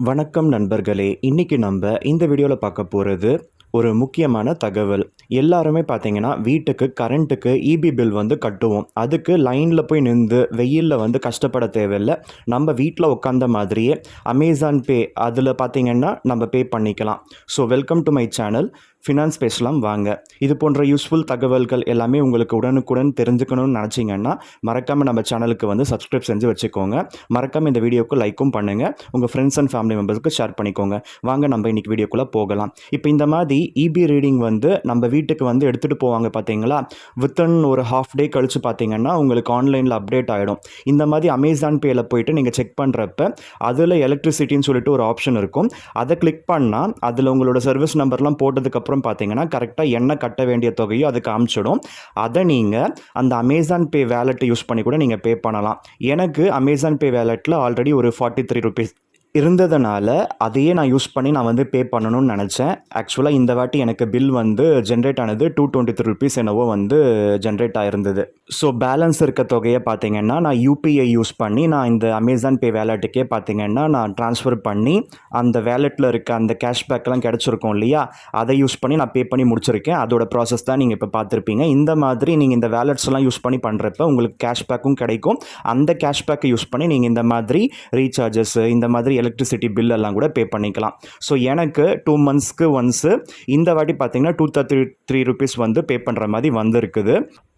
வணக்கம் நண்பர்களே. இன்னைக்கு நம்ம இந்த வீடியோவில் பார்க்க போகிறது ஒரு முக்கியமான தகவல். எல்லாருமே பார்த்தீங்கன்னா வீட்டுக்கு கரண்ட்டுக்கு இபி பில் வந்து கட்டுவோம். அதுக்கு லைனில் போய் நின்று வெயிலில் வந்து கஷ்டப்பட தேவையில்லை. நம்ம வீட்டில் உட்காந்த மாதிரியே அமேசான் பே அதில் பார்த்தீங்கன்னா நம்ம பே பண்ணிக்கலாம். So welcome to my channel finance பேசலாம் வாங்க. இது போன்ற யூஸ்ஃபுல் தகவல்கள் எல்லாமே உங்களுக்கு உடனுக்குடன் தெரிஞ்சுக்கணும்னு நினச்சிங்கன்னா மறக்காமல் நம்ம சேனலுக்கு வந்து சப்ஸ்கிரைப் செஞ்சு வச்சுக்கோங்க. மறக்காமல் இந்த வீடியோக்கு லைக்கும் பண்ணுங்கள் உங்கள் ஃப்ரெண்ட்ஸ் அண்ட் ஃபேமிலி மெம்பர்ஸ்க்கு ஷேர் பண்ணிக்கோங்க. வாங்க நம்ம இன்றைக்கி வீடியோக்குள்ளே போகலாம். இப்போ இந்த மாதிரி இபி ரீடிங் வந்து நம்ம வீட்டுக்கு வந்து எடுத்துகிட்டு போவாங்க பார்த்தீங்களா வித்தின் ஒரு ஹாஃப் டே கழித்து பார்த்தீங்கன்னா உங்களுக்கு ஆன்லைனில் அப்டேட் ஆகிடும் இந்த மாதிரி அமேசான் பேயில் போயிட்டு நீங்கள் செக் பண்ணுறப்ப அதில் எலக்ட்ரிசிட்டின்னு சொல்லிட்டு ஒரு ஆப்ஷன் இருக்கும். அதை கிளிக் பண்ணால் அதில் உங்களோட சர்வீஸ் நம்பர்லாம் போட்டதுக்கப்புறம் பார்த்தீங்கன்னா கரெக்டாக என்ன கட்ட வேண்டிய தொகையோ அது காமிச்சிடும். அதை நீங்கள் அந்த அமேசான் பே வேலெட்டை யூஸ் பண்ணி கூட நீங்கள் பே பண்ணலாம். எனக்கு அமேசான் பே வேலெட்டில் ஆல்ரெடி ஒரு ஃபார்ட்டி த்ரீ ருபீஸ் இருந்ததுனால அதையே நான் யூஸ் பண்ணி நான் வந்து பே பண்ணணும்னு நினச்சேன். ஆக்சுவலாக இந்த வாட்டி எனக்கு பில் வந்து ஜென்ரேட் ஆனது டூ டுவெண்ட்டி த்ரீ ருபீஸ் என்னவோ வந்து ஜென்ரேட் ஆகிருந்தது ஸோ பேலன்ஸ் இருக்க தொகையை பார்த்தீங்கன்னா நான் யூபிஐ யூஸ் பண்ணி நான் இந்த அமேசான் பே வேலெட்டுக்கே பார்த்தீங்கன்னா நான் ட்ரான்ஸ்ஃபர் பண்ணி அந்த வேலெட்டில் இருக்க அந்த கேஷ்பேக்லாம் கிடச்சிருக்கும் இல்லையா? அதை யூஸ் பண்ணி நான் பே பண்ணி முடிச்சிருக்கேன். அதோட ப்ராசஸ் தான் நீங்கள் இப்போ பார்த்துருப்பீங்க. இந்த மாதிரி நீங்கள் இந்த வேலெட்ஸ்லாம் யூஸ் பண்ணி பண்ணுறப்ப உங்களுக்கு கேஷ்பேக்கும் கிடைக்கும். அந்த கேஷ்பேக்கை யூஸ் பண்ணி நீங்கள் இந்த மாதிரி ரீசார்ஜஸ் இந்த மாதிரி எலக்ட்ரிசிட்டி பில் எல்லாம் கூட பே பண்ணிக்கலாம். ஸோ எனக்கு டூ மந்த்ஸ்க்கு ஒன்ஸு இந்த வாட்டி பார்த்தீங்கன்னா டூ தேர்ட்டி த்ரீ ருபீஸ் வந்து பே பண்ணுற மாதிரி வந்திருக்குது.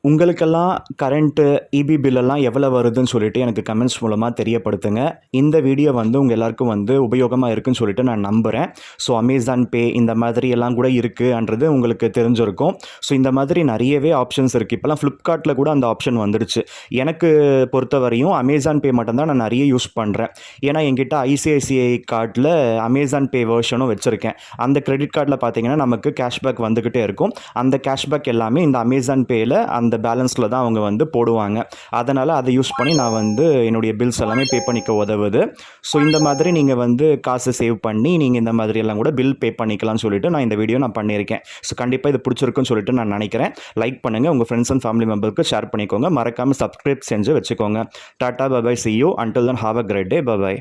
உங்களுக்கெல்லாம் கரண்ட்டு இபி பில்லெல்லாம் எவ்வளோ வருதுன்னு சொல்லிட்டு எனக்கு கமெண்ட்ஸ் மூலமாக தெரியப்படுத்துங்க. இந்த வீடியோ வந்து உங்கள் எல்லாருக்கும் வந்து உபயோகமாக இருக்குன்னு சொல்லிட்டு நான் நம்புகிறேன் ஸோ அமேசான் பே இந்த மாதிரி எல்லாம் கூட இருக்குன்றது உங்களுக்கு தெரிஞ்சிருக்கும். ஸோ இந்த மாதிரி நிறையவே ஆப்ஷன்ஸ் இருக்குது இப்போலாம் ஃப்ளிப்கார்ட்டில் கூட அந்த ஆப்ஷன் வந்துடுச்சு. எனக்கு பொறுத்தவரையும் அமேசான் பே மட்டும்தான் நான் நிறைய யூஸ் பண்ணுறேன் ஏன்னா என்கிட்ட ஐசிஐசிஐ கார்டில் அமேசான் பே வேர்ஷனும் வச்சுருக்கேன். அந்த கிரெடிட் கார்டில் பார்த்தீங்கன்னா நமக்கு கேஷ்பேக் வந்துக்கிட்டே இருக்கும். அந்த கேஷ்பேக் எல்லாமே இந்த அமேசான் பேயில் அந்த அந்த பேலன்ஸில் தான் அவங்க வந்து போடுவாங்க. அதனால் அதை யூஸ் பண்ணி நான் வந்து என்னுடைய பில்ஸ் எல்லாமே பே பண்ணிக்க உதவுது. ஸோ இந்த மாதிரி நீங்கள் வந்து காசு சேவ் பண்ணி நீங்கள் இந்த மாதிரி எல்லாம் கூட பில் பே பண்ணிக்கலாம்னு சொல்லிட்டு நான் இந்த வீடியோ நான் பண்ணியிருக்கேன். ஸோ கண்டிப்பாக இது பிடிச்சிருக்குன்னு சொல்லிட்டு நான் நினைக்கிறேன். லைக் பண்ணுங்கள் உங்கள் ஃப்ரெண்ட்ஸ் அண்ட் ஃபேமிலி மெம்பருக்கு ஷேர் பண்ணிக்கோங்க. மறக்காமல் சப்ஸ்கிரைப் செஞ்சு வச்சுக்கோங்க. Tata bye bye see you until then have a great day bye bye